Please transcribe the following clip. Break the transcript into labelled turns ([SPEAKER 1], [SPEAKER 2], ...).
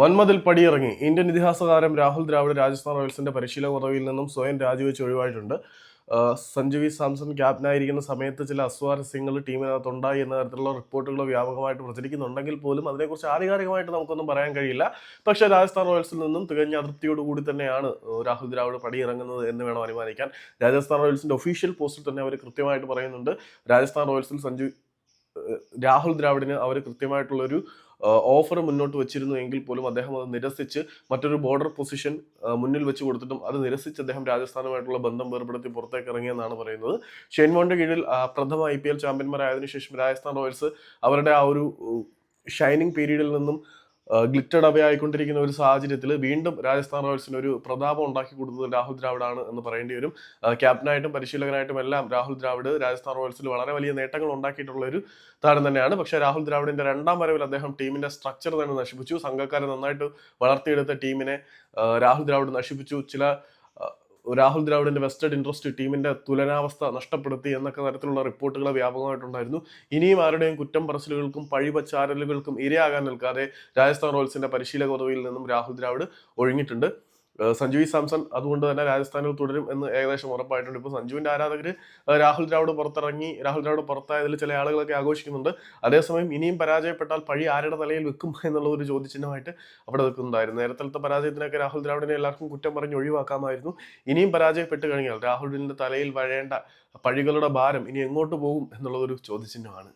[SPEAKER 1] വൻമതിൽ പടിയിറങ്ങി. ഇന്ത്യൻ ഇതിഹാസ താരം രാഹുൽ ദ്രാവിഡ് രാജസ്ഥാൻ റോയൽസിന്റെ പരിശീലക പദവിയിൽ നിന്നും സ്വയം രാജിവെച്ച് ഒഴിവായിട്ടുണ്ട്. സഞ്ജു വി. സാംസൺ ക്യാപ്റ്റനായിരിക്കുന്ന സമയത്ത് ചില അസ്വാരസ്യങ്ങൾ ടീമിനകത്തുണ്ടായി എന്ന തരത്തിലുള്ള റിപ്പോർട്ടുകൾ വ്യാപകമായിട്ട് പ്രചരിക്കുന്നുണ്ടെങ്കിൽ പോലും അതിനെക്കുറിച്ച് ആധികാരികമായിട്ട് നമുക്കൊന്നും പറയാൻ കഴിയില്ല. പക്ഷേ രാജസ്ഥാൻ റോയൽസിൽ നിന്നും തികഞ്ഞ അതൃപ്തിയോട് കൂടി തന്നെയാണ് രാഹുൽ ദ്രാവിഡ് പടിയിറങ്ങുന്നത് എന്ന് വേണം അനുമാനിക്കാൻ. രാജസ്ഥാൻ റോയൽസിന്റെ ഒഫീഷ്യൽ പോസ്റ്റിൽ തന്നെ അവർ കൃത്യമായിട്ട് പറയുന്നുണ്ട്. രാജസ്ഥാൻ റോയൽസിൽ സഞ്ജു രാഹുൽ ദ്രാവിഡിന് അവർ കൃത്യമായിട്ടുള്ളൊരു ഓഫർ മുന്നോട്ട് വെച്ചിരുന്നു എങ്കിൽ പോലും അദ്ദേഹം അത് നിരസിച്ച് മറ്റൊരു ബോർഡർ പൊസിഷൻ മുന്നിൽ വെച്ച് കൊടുത്തിട്ടും അത് നിരസിച്ച് അദ്ദേഹം രാജസ്ഥാനുമായിട്ടുള്ള ബന്ധം വേർപെടുത്തി പുറത്തേക്ക് ഇറങ്ങിയെന്നാണ് പറയുന്നത്. ഷെയ്ൻമോണിന്റെ കീഴിൽ പ്രഥമ ഐ പി എൽ ചാമ്പ്യന്മാരായതിനു ശേഷം രാജസ്ഥാൻ റോയൽസ് അവരുടെ ആ ഒരു ഷൈനിങ് പീരീഡിൽ നിന്നും ഗ്ലിറ്റഡ് അവേ ആയിക്കൊണ്ടിരിക്കുന്ന ഒരു സാഹചര്യത്തിൽ വീണ്ടും രാജസ്ഥാൻ റോയൽസിന് ഒരു പ്രതാപം ഉണ്ടാക്കി കൊടുത്തത് രാഹുൽ ദ്രാവിഡാണ് എന്ന് പറയേണ്ടി വരും. ക്യാപ്റ്റനായിട്ടും പരിശീലകനായിട്ടും എല്ലാം രാഹുൽ ദ്രാവിഡ് രാജസ്ഥാൻ റോയൽസിൽ വളരെ വലിയ നേട്ടങ്ങൾ ഉണ്ടാക്കിയിട്ടുള്ള ഒരു താരം തന്നെയാണ്. പക്ഷേ രാഹുൽ ദ്രാവിഡിന്റെ രണ്ടാം വരവിൽ അദ്ദേഹം ടീമിന്റെ സ്ട്രക്ചർ തന്നെ നശിപ്പിച്ചു. സംഘക്കാരെ നന്നായിട്ട് വളർത്തിയെടുത്ത ടീമിനെ രാഹുൽ ദ്രാവിഡ് നശിപ്പിച്ചു. ചില രാഹുൽ ദ്രാവിഡിന്റെ വെസ്റ്റഡ് ഇൻട്രസ്റ്റ് ടീമിന്റെ തുലനാവസ്ഥ നഷ്ടപ്പെടുത്തി എന്നൊക്കെ തരത്തിലുള്ള റിപ്പോർട്ടുകൾ വ്യാപകമായിട്ടുണ്ടായിരുന്നു. ഇനിയും ആരുടെയും കുറ്റം പറച്ചിലുകൾക്കും പഴിപച്ചാരലുകൾക്കും ഇരയാകാൻ നിൽക്കാതെ രാജസ്ഥാൻ റോയൽസിന്റെ പരിശീലക പദവിയിൽ നിന്നും രാഹുൽ ദ്രാവിഡ് ഒഴിഞ്ഞിട്ടുണ്ട് സഞ്ജു സാംസൺ അതുകൊണ്ട് തന്നെ രാജസ്ഥാനിൽ തുടരും എന്ന് ഏകദേശം ഉറപ്പായിട്ടുണ്ട്. ഇപ്പോൾ സഞ്ജുവിന്റെ ആരാധകർ രാഹുൽ ദ്രാവിഡ് പുറത്തിറങ്ങി രാഹുൽ ദ്രാവിഡ് പുറത്തായതിൽ ചില ആളുകളൊക്കെ ആഘോഷിക്കുന്നുണ്ട്. അതേസമയം ഇനിയും പരാജയപ്പെട്ടാൽ പഴി ആരുടെ തലയിൽ വെക്കും എന്നുള്ള ഒരു ചോദ്യചിഹ്നമായിട്ട് അവിടെ നിൽക്കുന്നുണ്ടായിരുന്നു. നേരത്തെ പരാജയത്തിനൊക്കെ രാഹുൽ ദ്രാവിഡിനെ എല്ലാവർക്കും കുറ്റം പറഞ്ഞ് ഒഴിവാക്കാമായിരുന്നു. ഇനിയും പരാജയപ്പെട്ട് കഴിഞ്ഞാൽ രാഹുലിന്റെ തലയിൽ വഴേണ്ട പഴികളുടെ ഭാരം ഇനി എങ്ങോട്ട് പോകും എന്നുള്ളതൊരു ചോദ്യചിഹ്നമാണ്